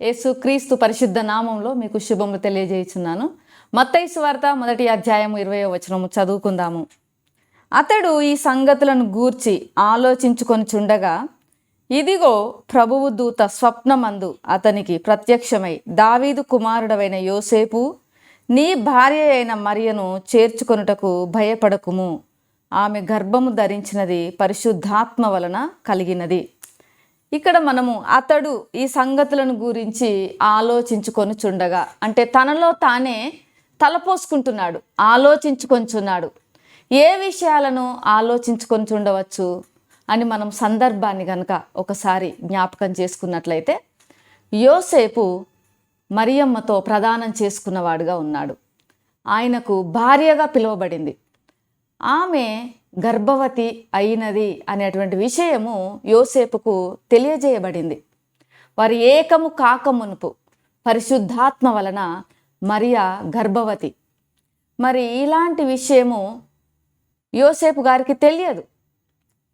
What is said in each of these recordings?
యేసు క్రీస్తు పరిశుద్ధ నామంలో మీకు శుభములు తెలియజేయుచున్నాను. మత్తైసు వార్త మొదటి అధ్యాయం ఇరవై వచనము చదువుకుందాము. అతడు ఈ సంగతులను గూర్చి ఆలోచించుకొని చుండగా ఇదిగో ప్రభువు దూత స్వప్నమందు అతనికి ప్రత్యక్షమై దావీదు కుమారుడవైన యోసేపు నీ భార్య అయిన మరియను చేర్చుకొనుటకు భయపడకుము. ఆమె గర్భము ధరించినది పరిశుద్ధాత్మ వలన కలిగినది. ఇక్కడ మనము అతడు ఈ సంగతులను గురించి ఆలోచించుకొని చుండగా అంటే తనలో తానే తలపోసుకుంటున్నాడు ఆలోచించుకొంచున్నాడు ఏ విషయాలను ఆలోచించుకొని చుండవచ్చు అని మనం సందర్భాన్ని కనుక ఒకసారి జ్ఞాపకం చేసుకున్నట్లయితే యోసేపు మరియమ్మతో ప్రదానం చేసుకున్నవాడుగా ఉన్నాడు. ఆయనకు భార్యగా పిలువబడింది. ఆమె గర్భవతి అయినది అనేటువంటి విషయము యోసేపుకు తెలియజేయబడింది. వారి ఏకము కాకమునుపు పరిశుద్ధాత్మ వలన మరియా గర్భవతి. మరి ఇలాంటి విషయము యోసేపు గారికి తెలియదు.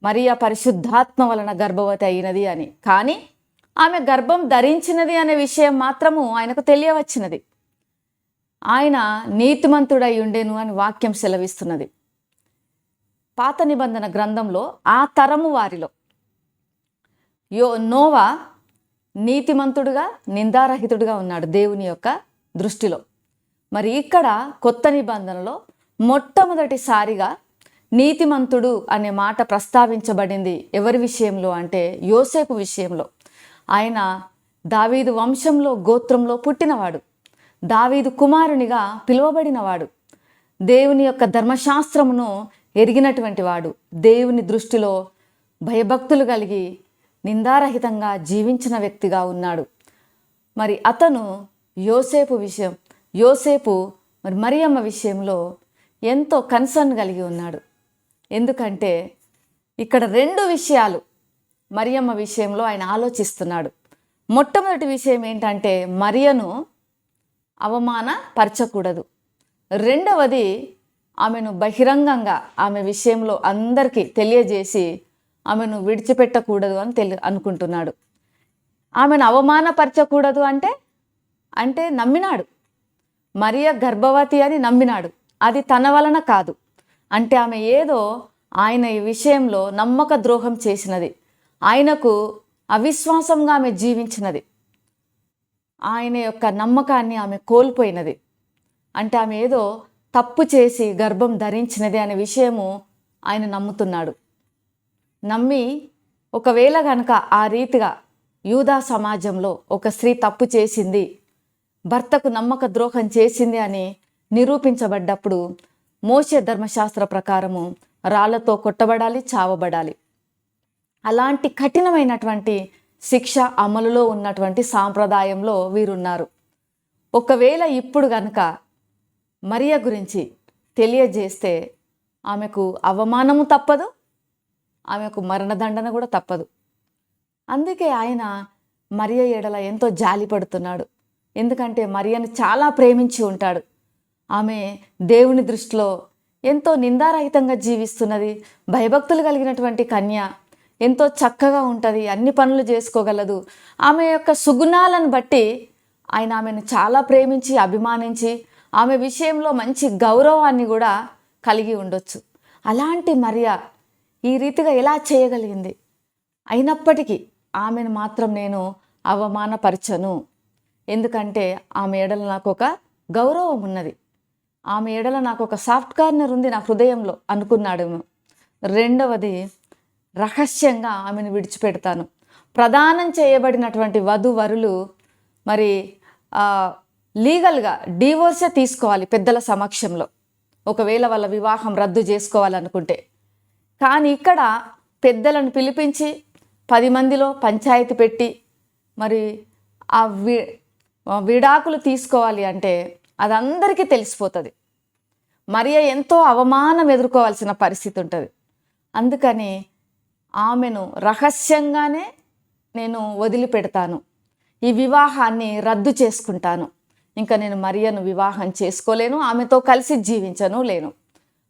మరియా పరిశుద్ధాత్మ వలన గర్భవతి అయినది అని. కానీ ఆమె గర్భం ధరించినది అనే విషయం మాత్రము ఆయనకు తెలియవచ్చినది. ఆయన నీతిమంతుడై ఉండేను అని వాక్యం సెలవిస్తున్నది. పాత నిబంధన గ్రంథంలో ఆ తరము వారిలో యో నోవా నీతిమంతుడుగా నిందారహితుడుగా ఉన్నాడు దేవుని యొక్క దృష్టిలో. మరి ఇక్కడ కొత్త నిబంధనలో మొట్టమొదటిసారిగా నీతిమంతుడు అనే మాట ప్రస్తావించబడింది ఎవరి విషయంలో అంటే యోసేపు విషయంలో. ఆయన దావీదు వంశంలో గోత్రంలో పుట్టినవాడు. దావీదు కుమారునిగా పిలువబడినవాడు. దేవుని యొక్క ధర్మశాస్త్రమును ఎరిగినటువంటి వాడు. దేవుని దృష్టిలో భయభక్తులు కలిగి నిందారహితంగా జీవించిన వ్యక్తిగా ఉన్నాడు. మరి అతను యోసేపు విషయం యోసేపు మరి మరియమ్మ విషయంలో ఎంతో కన్సర్న్ కలిగి ఉన్నాడు. ఎందుకంటే ఇక్కడ రెండు విషయాలు మరియమ్మ విషయంలో ఆయన ఆలోచిస్తున్నాడు. మొట్టమొదటి విషయం ఏంటంటే మరియను అవమానపరచకూడదు. రెండవది ఆమెను బహిరంగంగా ఆమె విషయంలో అందరికీ తెలియజేసి ఆమెను విడిచిపెట్టకూడదు అని తెలి అనుకుంటున్నాడు. ఆమెను అవమానపరచకూడదు అంటే అంటే నమ్మినాడు. మరియ గర్భవతి అని నమ్మినాడు. అది తన వలన కాదు. అంటే ఆమె ఏదో ఆయన ఈ విషయంలో నమ్మక ద్రోహం చేసినది. ఆయనకు అవిశ్వాసంగా ఆమె జీవించినది. ఆయన యొక్క నమ్మకాన్ని ఆమె కోల్పోయినది. అంటే ఆమె ఏదో తప్పు చేసి గర్భం ధరించినది అనే విషయము ఆయన నమ్ముతున్నాడు. నమ్మి ఒకవేళ కనుక ఆ రీతిగా యూదా సమాజంలో ఒక స్త్రీ తప్పు చేసింది భర్తకు నమ్మక ద్రోహం చేసింది అని నిరూపించబడ్డప్పుడు మోసే ధర్మశాస్త్ర ప్రకారము రాళ్ళతో కొట్టబడాలి చావబడాలి. అలాంటి కఠినమైనటువంటి శిక్ష అమలులో ఉన్నటువంటి సాంప్రదాయంలో వీరున్నారు. ఒకవేళ ఇప్పుడు గనక మరియా గురించి తెలియజేస్తే ఆమెకు అవమానము తప్పదు ఆమెకు మరణదండన కూడా తప్పదు. అందుకే ఆయన మరియ ఎడల ఎంతో జాలి పడుతున్నాడు. ఎందుకంటే మరియను చాలా ప్రేమించి ఉంటాడు. ఆమె దేవుని దృష్టిలో ఎంతో నిందారహితంగా జీవిస్తున్నది భయభక్తులు కలిగినటువంటి కన్య ఎంతో చక్కగా ఉంటుంది అన్ని పనులు చేసుకోగలదు. ఆమె యొక్క సుగుణాలను బట్టి ఆయన ఆమెను చాలా ప్రేమించి అభిమానించి ఆమె విషయంలో మంచి గౌరవాన్ని కూడా కలిగి ఉండొచ్చు. అలాంటి మరియా ఈ రీతిగా ఎలా చేయగలిగింది? అయినప్పటికీ ఆమెను మాత్రం నేను అవమానపరచను. ఎందుకంటే ఆమె ఎడల నాకు ఒక గౌరవం ఉన్నది. ఆమె ఎడల నాకు ఒక సాఫ్ట్ కార్నర్ ఉంది నా హృదయంలో అనుకున్నాడేమో. రెండవది రహస్యంగా ఆమెను విడిచిపెడతాను. ప్రదానం చేయబడినటువంటి వధువరులు మరి లీగల్గా డివోర్సే తీసుకోవాలి పెద్దల సమక్షంలో. ఒకవేళ వాళ్ళ వివాహం రద్దు చేసుకోవాలనుకుంటే. కానీ ఇక్కడ పెద్దలను పిలిపించి పది మందిలో పంచాయతీ పెట్టి మరి ఆ వి విడాకులు తీసుకోవాలి అంటే అది అందరికీ తెలిసిపోతుంది. మరియ ఎంతో అవమానం ఎదుర్కోవాల్సిన పరిస్థితి ఉంటుంది. అందుకని ఆమెను రహస్యంగానే నేను వదిలిపెడతాను. ఈ వివాహాన్ని రద్దు చేసుకుంటాను. ఇంకా నేను మరియను వివాహం చేసుకోలేను ఆమెతో కలిసి జీవించను లేను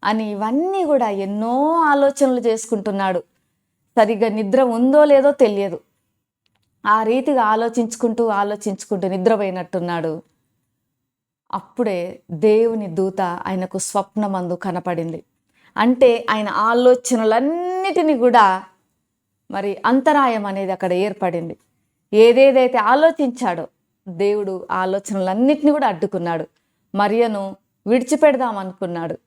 అని ఇవన్నీ కూడా ఎన్నో ఆలోచనలు చేసుకుంటున్నాడు. సరిగ్గా నిద్ర ఉందో లేదో తెలియదు. ఆ రీతిగా ఆలోచించుకుంటూ ఆలోచించుకుంటూ నిద్రపోయినట్టున్నాడు. అప్పుడే దేవుని దూత ఆయనకు స్వప్నమందు కనపడింది. అంటే ఆయన ఆలోచనలన్నిటినీ కూడా మరి అంతరాయం అనేది అక్కడ ఏర్పడింది. ఏదేదైతే ఆలోచించాడో దేవుడు ఆలోచనలన్నింటినీ కూడా అడ్డుకున్నాడు. మరియను విడిచిపెడదాం అనుకున్నాడు.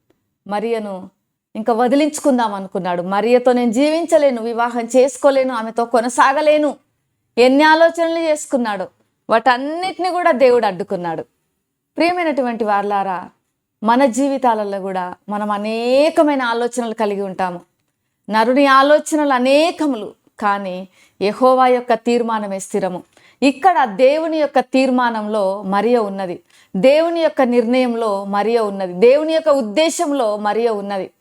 మరియను ఇంకా వదిలించుకుందాం అనుకున్నాడు. మరియతో నేను జీవించలేను వివాహం చేసుకోలేను ఆమెతో కొనసాగలేను ఎన్ని ఆలోచనలు చేసుకున్నాడు వాటన్నిటిని కూడా దేవుడు అడ్డుకున్నాడు. ప్రియమైనటువంటి వార్లారా మన జీవితాలలో కూడా మనం అనేకమైన ఆలోచనలు కలిగి ఉంటాము. నరుని ఆలోచనలు అనేకములు కానీ యహోవా యొక్క తీర్మానమే స్థిరము. ఇక్కడ దేవుని యొక్క తీర్మానంలో మరియ ఉన్నది. దేవుని యొక్క నిర్ణయంలో మరియ ఉన్నది. దేవుని యొక్క ఉద్దేశంలో మరియ ఉన్నది.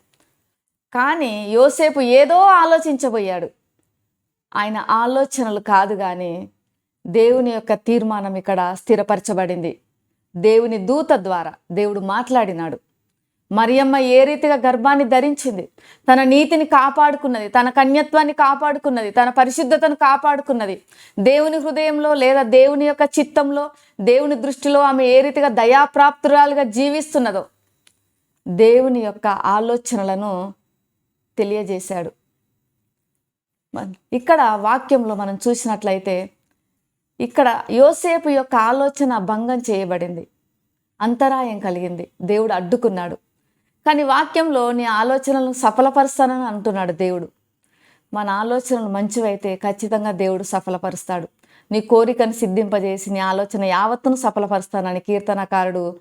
కానీ యోసేపు ఏదో ఆలోచించబోయాడు. ఆయన ఆలోచనలు కాదు కానీ దేవుని యొక్క తీర్మానం ఇక్కడ స్థిరపరచబడింది. దేవుని దూత ద్వారా దేవుడు మాట్లాడినాడు. మరియమ్మ ఏ రీతిగా గర్భాన్ని ధరించింది? తన నీతిని కాపాడుకున్నది తన కన్యత్వాన్ని కాపాడుకున్నది తన పరిశుద్ధతను కాపాడుకున్నది. దేవుని హృదయంలో లేదా దేవుని యొక్క చిత్తంలో దేవుని దృష్టిలో ఆమె ఏ రీతిగా దయాప్రాప్తురాలుగా జీవిస్తున్నదో దేవుని యొక్క ఆలోచనలను తెలియజేశాడు. ఇక్కడ వాక్యంలో మనం చూసినట్లయితే ఇక్కడ యోసేపు యొక్క ఆలోచన భంగం చేయబడింది అంతరాయం కలిగింది. దేవుడు అడ్డుకున్నాడు. కానీ వాక్యంలో నీ ఆలోచనలను సఫలపరుస్తానని అంటున్నాడు దేవుడు. మన ఆలోచనలు మంచివైతే ఖచ్చితంగా దేవుడు సఫలపరుస్తాడు. నీ కోరికను సిద్ధింపజేసి నీ ఆలోచన యావత్తును సఫలపరుస్తానని కీర్తనకారుడు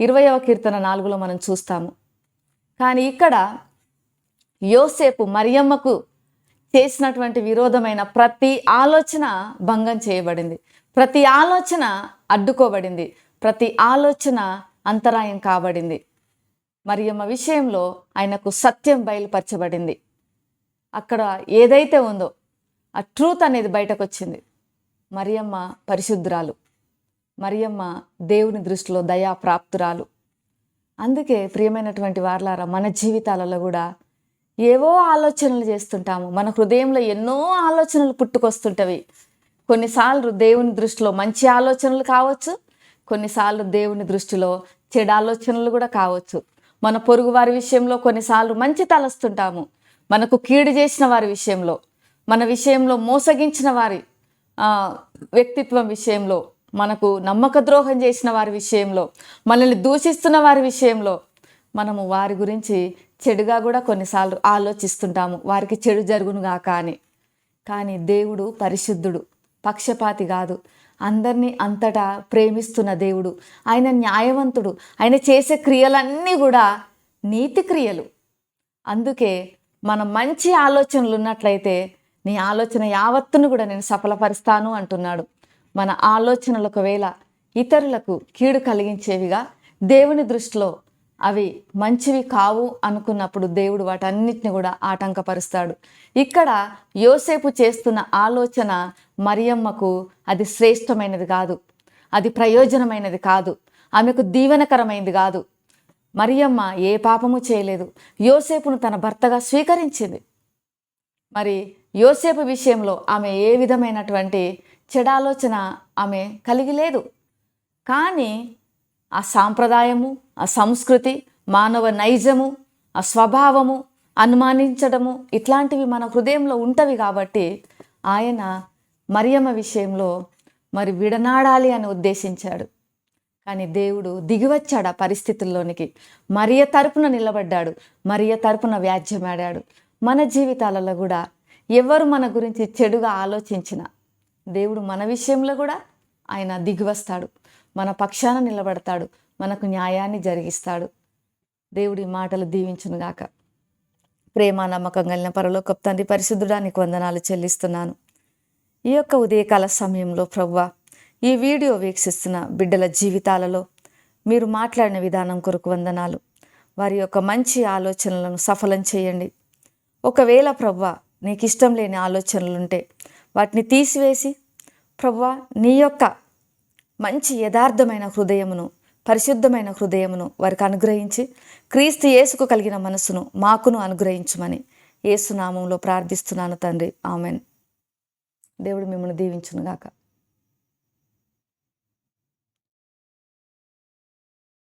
ఇరవయవ కీర్తన నాలుగులో మనం చూస్తాము. కానీ ఇక్కడ యోసేపు మరియమ్మకు చేసినటువంటి విరోధమైన ప్రతి ఆలోచన భంగం చేయబడింది. ప్రతి ఆలోచన అడ్డుకోబడింది. ప్రతి ఆలోచన అంతరాయం కాబడింది. మరియమ్మ విషయంలో ఆయనకు సత్యం బయలుపరచబడింది. అక్కడ ఏదైతే ఉందో ఆ ట్రూత్ అనేది బయటకు వచ్చింది మరియమ్మ పరిశుద్ధురాలు. మరియమ్మ దేవుని దృష్టిలో దయా ప్రాప్తురాలు అందుకే ప్రియమైనటువంటి వార్లారా మన జీవితాలలో కూడా ఏవో ఆలోచనలు చేస్తుంటాము. మన హృదయంలో ఎన్నో ఆలోచనలు పుట్టుకొస్తుంటవి. కొన్నిసార్లు దేవుని దృష్టిలో మంచి ఆలోచనలు కావచ్చు. కొన్నిసార్లు దేవుని దృష్టిలో చెడు ఆలోచనలు కూడా కావచ్చు. మన పొరుగు వారి విషయంలో కొన్నిసార్లు మంచి తలస్తుంటాము. మనకు కీడు చేసిన వారి విషయంలో మన విషయంలో మోసగించిన వారి వ్యక్తిత్వం విషయంలో మనకు నమ్మక ద్రోహం చేసిన వారి విషయంలో మనల్ని దూషిస్తున్న వారి విషయంలో మనము వారి గురించి చెడుగా కూడా కొన్నిసార్లు ఆలోచిస్తుంటాము. వారికి చెడు జరుగునుగా కానీ కానీ దేవుడు పరిశుద్ధుడు పక్షపాతి కాదు. అందరినీ అంతటా ప్రేమిస్తున్న దేవుడు. ఆయన న్యాయవంతుడు. ఆయన చేసే క్రియలన్నీ కూడా నీతి క్రియలు. అందుకే మన మంచి ఆలోచనలు ఉన్నట్లయితే నీ ఆలోచన యావత్తును కూడా నేను సఫలపరుస్తాను అంటున్నాడు. మన ఆలోచనలు ఒకవేళ ఇతరులకు కీడు కలిగించేవిగా దేవుని దృష్టిలో అవి మంచివి కావు అనుకున్నప్పుడు దేవుడు వాటన్నిటిని కూడా ఆటంకపరుస్తాడు. ఇక్కడ యోసేపు చేస్తున్న ఆలోచన మరియమ్మకు అది శ్రేష్టమైనది కాదు. అది ప్రయోజనమైనది కాదు. ఆమెకు దీవెనకరమైనది కాదు. మరియమ్మ ఏ పాపము చేయలేదు. యోసేపును తన భర్తగా స్వీకరించింది. మరి యోసేపు విషయంలో ఆమె ఏ విధమైనటువంటి చెడాలోచన ఆమె కలిగి లేదు. కానీ ఆ సాంప్రదాయము ఆ సంస్కృతి మానవ నైజము ఆ స్వభావము అనుమానించడము ఇట్లాంటివి మన హృదయంలో ఉంటవి కాబట్టి ఆయన మరియమ్మ విషయంలో మరి విడనాడాలి అని ఉద్దేశించాడు. కానీ దేవుడు దిగివచ్చాడు ఆ పరిస్థితుల్లోనికి. మరియ తరపున నిలబడ్డాడు. మరియ తరపున వ్యాజ్యమాడాడు. మన జీవితాలలో కూడా ఎవరు మన గురించి చెడుగా ఆలోచించిన దేవుడు మన విషయంలో కూడా ఆయన దిగివస్తాడు. మన పక్షాన నిలబడతాడు మనకు న్యాయాన్ని జరిగిస్తాడు. దేవుడి మాటలు దీవించునుగాక. ప్రేమ నమ్మకం కలిగిన పరలోకపు తండ్రి పరిశుద్ధుడానికి వందనాలు చెల్లిస్తున్నాను. ఈ యొక్క ఉదయకాల సమయంలో ప్రవ్వ ఈ వీడియో వీక్షిస్తున్న బిడ్డల జీవితాలలో మీరు మాట్లాడిన విధానం కొరకు వందనాలు. వారి యొక్క మంచి ఆలోచనలను సఫలం చేయండి. ఒకవేళ ప్రవ్వ నీకు ఇష్టం లేని ఆలోచనలుంటే వాటిని తీసివేసి ప్రవ్వ నీ యొక్క మంచి యథార్థమైన హృదయమును పరిశుద్ధమైన హృదయమును వారికి అనుగ్రహించి క్రీస్తు యేసుకు కలిగిన మనసును మాకును అనుగ్రహించమని యేసునామంలో ప్రార్థిస్తున్నాను తండ్రి. ఆమెన్. దేవుడు మిమ్మల్ని దీవించునుగాక.